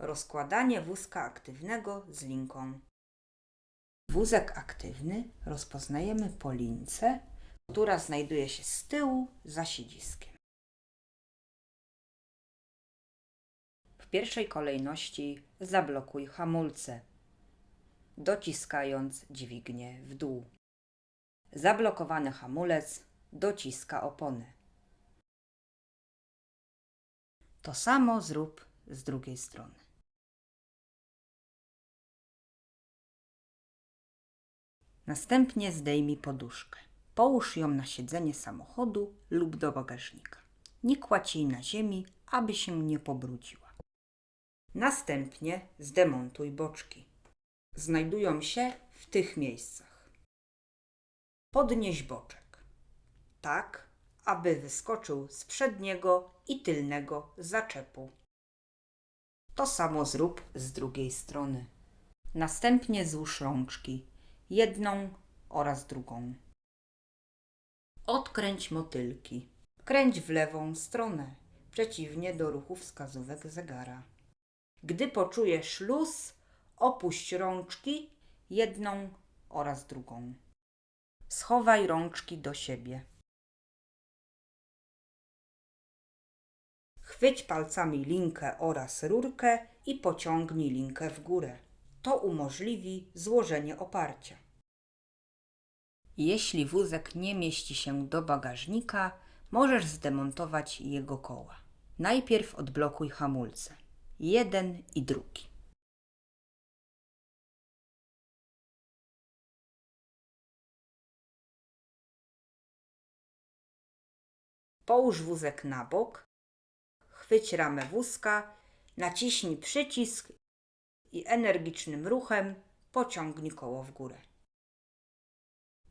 Rozkładanie wózka aktywnego z linką. Wózek aktywny rozpoznajemy po lince, która znajduje się z tyłu za siedziskiem. W pierwszej kolejności zablokuj hamulce, dociskając dźwignię w dół. Zablokowany hamulec dociska opony. To samo zrób z drugiej strony. Następnie zdejmij poduszkę. Połóż ją na siedzenie samochodu lub do bagażnika. Nie kładź jej na ziemi, aby się nie pobrudziła. Następnie zdemontuj boczki. Znajdują się w tych miejscach. Podnieś boczek. Tak, aby wyskoczył z przedniego i tylnego zaczepu. To samo zrób z drugiej strony. Następnie złóż rączki, jedną oraz drugą. Odkręć motylki. Kręć w lewą stronę, przeciwnie do ruchu wskazówek zegara. Gdy poczujesz luz, opuść rączki, jedną oraz drugą. Schowaj rączki do siebie. Chwyć palcami linkę oraz rurkę i pociągnij linkę w górę. To umożliwi złożenie oparcia. Jeśli wózek nie mieści się do bagażnika, możesz zdemontować jego koła. Najpierw odblokuj hamulce. Jeden i drugi. Połóż wózek na bok, chwyć ramę wózka, naciśnij przycisk i energicznym ruchem pociągnij koło w górę.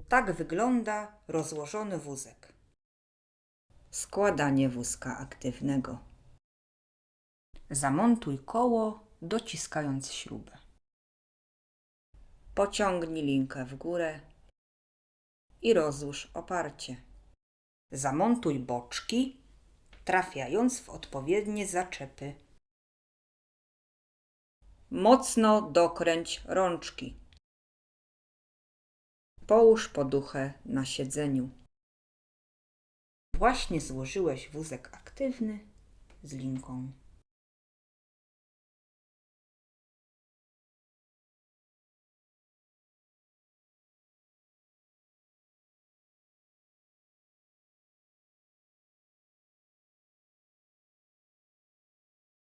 Tak wygląda rozłożony wózek. Składanie wózka aktywnego. Zamontuj koło, dociskając śrubę. Pociągnij linkę w górę i rozłóż oparcie. Zamontuj boczki, trafiając w odpowiednie zaczepy. Mocno dokręć rączki. Połóż poduchę na siedzeniu. Właśnie złożyłeś wózek aktywny z linką.